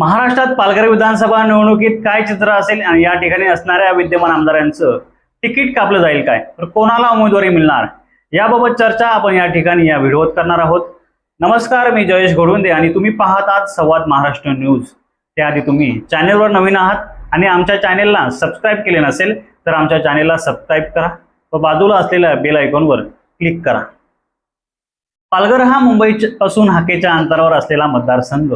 महाराष्ट्रात पालघर विधानसभा निवडणुकीत काय चित्र असेल आणि या ठिकाणी असणाऱ्या विद्यमान आमदारांचं तिकीट कापलं जाईल काय? तर कोणाला उमेदवारी मिळणार? याबाबत चर्चा आपण या ठिकाणी या व्हिडिओत करणार आहोत. नमस्कार मी जयेश घोडुंदे आणि तुम्ही पाहत आहात संवाद महाराष्ट्र न्यूज. त्याआधी तुम्ही चॅनेलवर नवीन आहात आणि आमच्या चॅनेलला सबस्क्राईब केले नसेल तर आमच्या चॅनेलला सबस्क्राईब करा व बाजूला असलेल्या बेल आयकॉनवर क्लिक करा. पालघर हा मुंबई पासून हाकेच्या अंतरावर असलेला मतदारसंघ.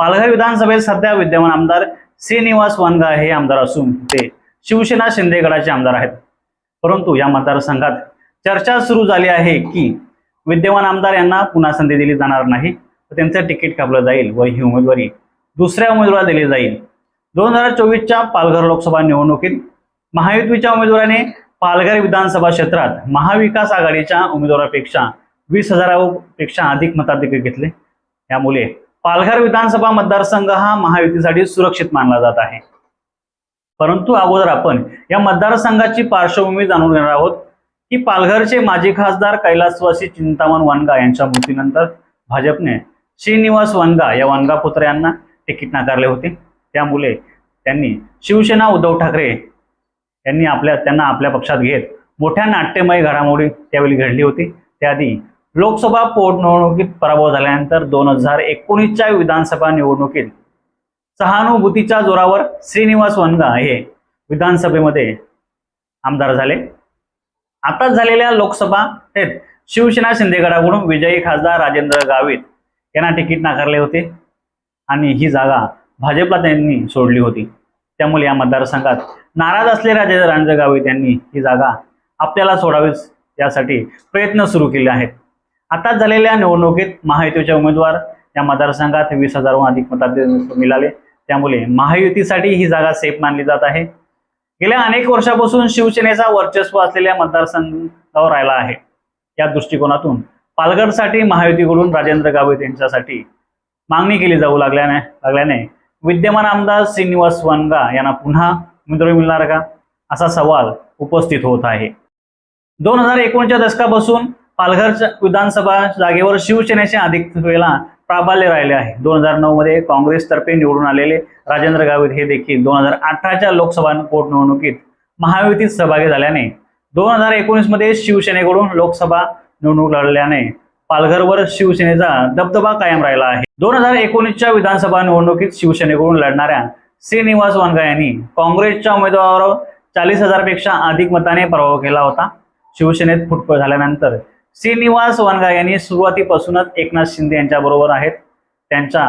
पालघर विधानसभेत सध्या विद्यमान आमदार श्रीनिवास वानगा हे आमदार असून ते शिवसेना शिंदे गटाचे आमदार आहेत. परंतु या मतदारसंघात चर्चा सुरू झाली आहे की विद्यमान आमदार यांना पुन्हा संधी दिली जाणार नाही तर त्यांचं तिकीट कापलं जाईल व ही उमेदवारी दुसऱ्या उमेदवाराला दिली जाईल. दोन हजार चोवीसच्या पालघर लोकसभा निवडणुकीत महायुतीच्या उमेदवाराने पालघर विधानसभा क्षेत्रात महाविकास आघाडीच्या उमेदवारापेक्षा वीस हजारापेक्षा अधिक मताधिक्य घेतले. त्यामुळे पालघर विधानसभा मतदारसंघ हा महायुतीसाठी सुरक्षित मानला जात आहे. परंतु अगोदर आपण या मतदारसंघाची पार्श्वभूमी जाणून घेणार आहोत की पालघरचे माजी खासदार कैलासवासी चिंतामण वानगा यांच्या मृत्यूनंतर भाजपने श्रीनिवास वानगा या वानगा पुत्र यांना तिकीट नाकारले होते. त्यामुळे त्यांनी शिवसेना उद्धव ठाकरे यांनी आपल्या त्यांना आपल्या पक्षात घेत मोठ्या नाट्यमय घडामोडी त्यावेळी घडली होती. त्याआधी लोकसभा पोटनिवडणुकीत पराभव झाल्यानंतर दोन हजार एकोणीसच्या विधानसभा निवडणुकीत सहानुभूतीच्या जोरावर श्रीनिवास वनगा हे विधानसभेमध्ये आमदार झाले. आता झालेल्या लोकसभा शिवसेना शिंदेगडाकडून विजयी खासदार राजेंद्र गावित यांना तिकीट नाकारले होते आणि ही जागा भाजपला त्यांनी सोडली होती. त्यामुळे या मतदारसंघात नाराज असलेले राजेंद्र राजेंद्र गावित यांनी ही जागा आपल्याला सोडावीच यासाठी प्रयत्न सुरू केले आहेत. आता झालेल्या निवडणुकीत महायुतीचे उमेदवार या मतदारसंघात वीस हजारहून अधिक मताधिक्य मिळाले. त्यामुळे महायुतीसाठी ही जागा सेफ मानली जात आहे. गेल्या अनेक वर्षापासून शिवसेनेचा वर्चस्व असलेल्या मतदारसंघावर राहिला आहे. या दृष्टिकोनातून पालघरसाठी महायुतीकडून राजेंद्र गावित यांच्यासाठी मागणी केली जाऊ लागल्याने लागल्याने विद्यमान आमदार श्रीनिवास वनगा यांना पुन्हा उमेदवारी मिळणार का? असा सवाल उपस्थित होत आहे. दोन हजार एकोणच्या दशकापासून पालघर विधानसभा जागेवर शिवसेनेचे अधिक वेळा प्राबल्य राहिले आहे. दोन हजार नऊ मध्ये काँग्रेसतर्फे निवडून आलेले राजेंद्र गावित हे देखील दोन हजार अठराच्या लोकसभा पोटनिवडणुकीत महायुतीत सहभागी झाल्याने दोन हजार एकोणीसमध्ये शिवसेनेकडून लोकसभा निवडणूक लढल्याने पालघरवर शिवसेनेचा दबदबा कायम राहिला आहे. दोन हजार एकोणीसच्या विधानसभा निवडणुकीत शिवसेनेकडून लढणाऱ्या श्रीनिवास वानगा यांनी काँग्रेसच्या उमेदवारावर चाळीस हजारपेक्षा अधिक मताने पराभव केला होता. शिवसेनेत फुटफळ झाल्यानंतर श्रीनिवास वानगा यांनी सुरुवातीपासूनच एकनाथ शिंदे यांच्या बरोबर आहेत. त्यांच्या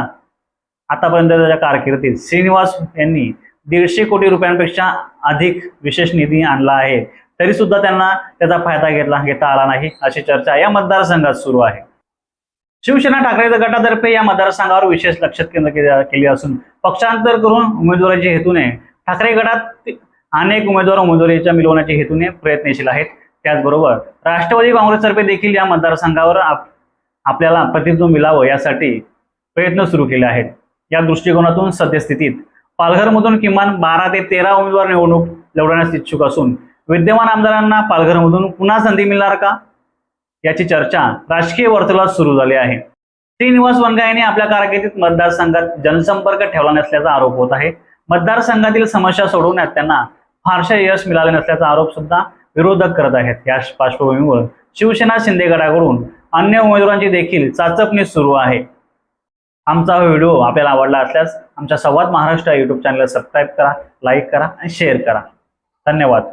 आतापर्यंतच्या कारकिर्दीत श्रीनिवास यांनी दीडशे कोटी रुपयांपेक्षा अधिक विशेष निधी आणला आहे. तरी सुद्धा त्यांना त्याचा फायदा घेतला घेता आला नाही अशी चर्चा या मतदारसंघात सुरू आहे. शिवसेना ठाकरे गटातर्फे या मतदारसंघावर विशेष लक्ष केंद्र केली केले असून पक्षांतर करून उमेदवाराच्या हेतूने ठाकरे गटात अनेक उमेदवार उमेदवारीच्या मिळवण्याच्या हेतूने प्रयत्नशील आहेत. त्याचबरोबर राष्ट्रवादी काँग्रेसतर्फे देखील या मतदारसंघावर आप- आपल्याला प्रतिनिधित्व मिळावं यासाठी प्रयत्न सुरू केले आहेत. या दृष्टिकोनातून सद्यस्थितीत पालघरमधून किमान बारा ते तेरा उमेदवार निवडणूक लढवण्यास इच्छुक असून विद्यमान आमदारांना पालघरमधून पुन्हा संधी मिळणार का? याची चर्चा राजकीय वर्तुळात सुरू झाली आहे. श्रीनिवास वनगा यांनी आपल्या कारकिर्दीत मतदारसंघात जनसंपर्क ठेवला नसल्याचा आरोप होत आहे. मतदारसंघातील समस्या सोडवण्यात त्यांना फारसे यश मिळाले नसल्याचा आरोप सुद्धा विरोधक करत आहेत. या पार्श्वभूमीवर शिवसेना शिंदे गटाकडून अन्य उमेदवारांची देखील चाचपणी सुरू आहे. आमचा हा व्हिडिओ आपल्याला आवडला असल्यास आमच्या संवाद महाराष्ट्र युट्यूब चॅनलला सबस्क्राईब करा लाईक करा आणि शेअर करा. धन्यवाद.